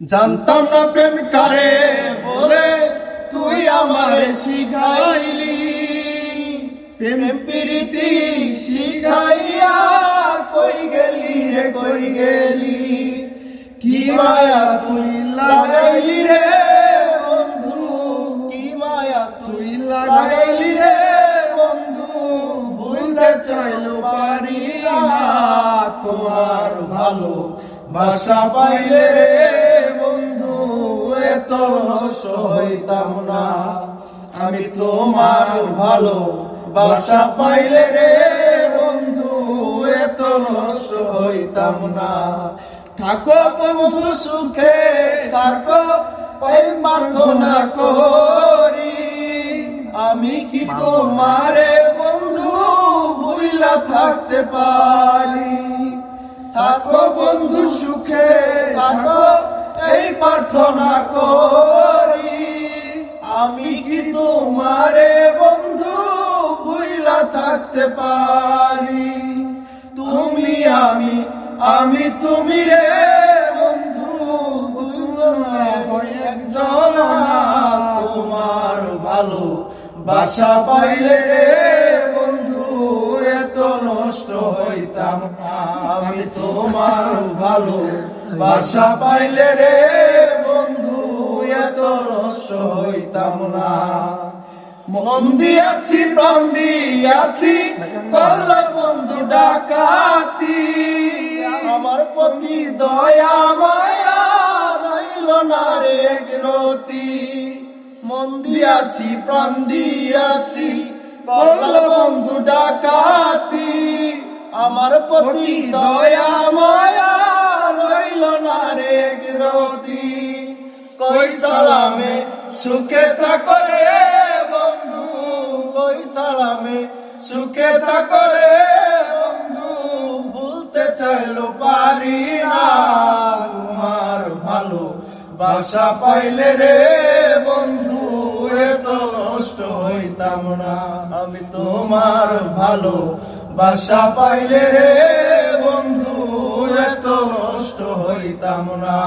জানতাম না প্রেম কারে বলে তুই আমারে শিখাইলি। প্রেম প্রীতি শিখাইয়া কই গেলি রে, কই গেলি? কি মায়া তুই লাগাইলি রে, বন্ধু? কি মায়া তুই লাগাইলি রে, বন্ধু? ভুলতে চাইলো পারি না, তোমার ভালো বাসা পাইলে রে। নষ্ট হইতাম না। আমি তোমার ভালো বাসা পাইলে রে বন্ধু এত নষ্ট হইতাম না। থাকো বন্ধু সুখে থাকো প্রার্থনা করি। আমি কি তোমারে বন্ধু ভুইলা থাকতে পারি? থাকো বন্ধু সুখে থাকো এই প্রার্থনা করি। আমি কি তোমারে বন্ধু ভুইলা থাকতে পারি? তুমি আমি আমি তুমি রে বন্ধু একজন। তোমার ভালো বাসা পাইলে রে বন্ধু, এত নষ্ট হইতাম। আমি তোমার ভালো বাসা পাইলে রে বন্ধু, এত নষ্ট হইতাম না। মন দিয়াছি, প্রাণ দিয়াছি করল বন্ধু ডাকাতি। আমার প্রতি দয়া, মায়া রইল না রে রতি মন দিয়াছি, প্রাণ দিয়াছি করল বন্ধু ডাকাতি। আমার প্রতি দয়া, মায়া কই তালামে সুখে থাকো বন্ধু, কই তালামে সুখে বন্ধু, ভুলতে চাইলো পারি না, তোমার ভালো বাসা পাইলে রে বন্ধু এত নষ্ট হইতাম না, আমি তোমার ভালো বাসা পাইলে রে বন্ধু এত নষ্ট হইতাম না।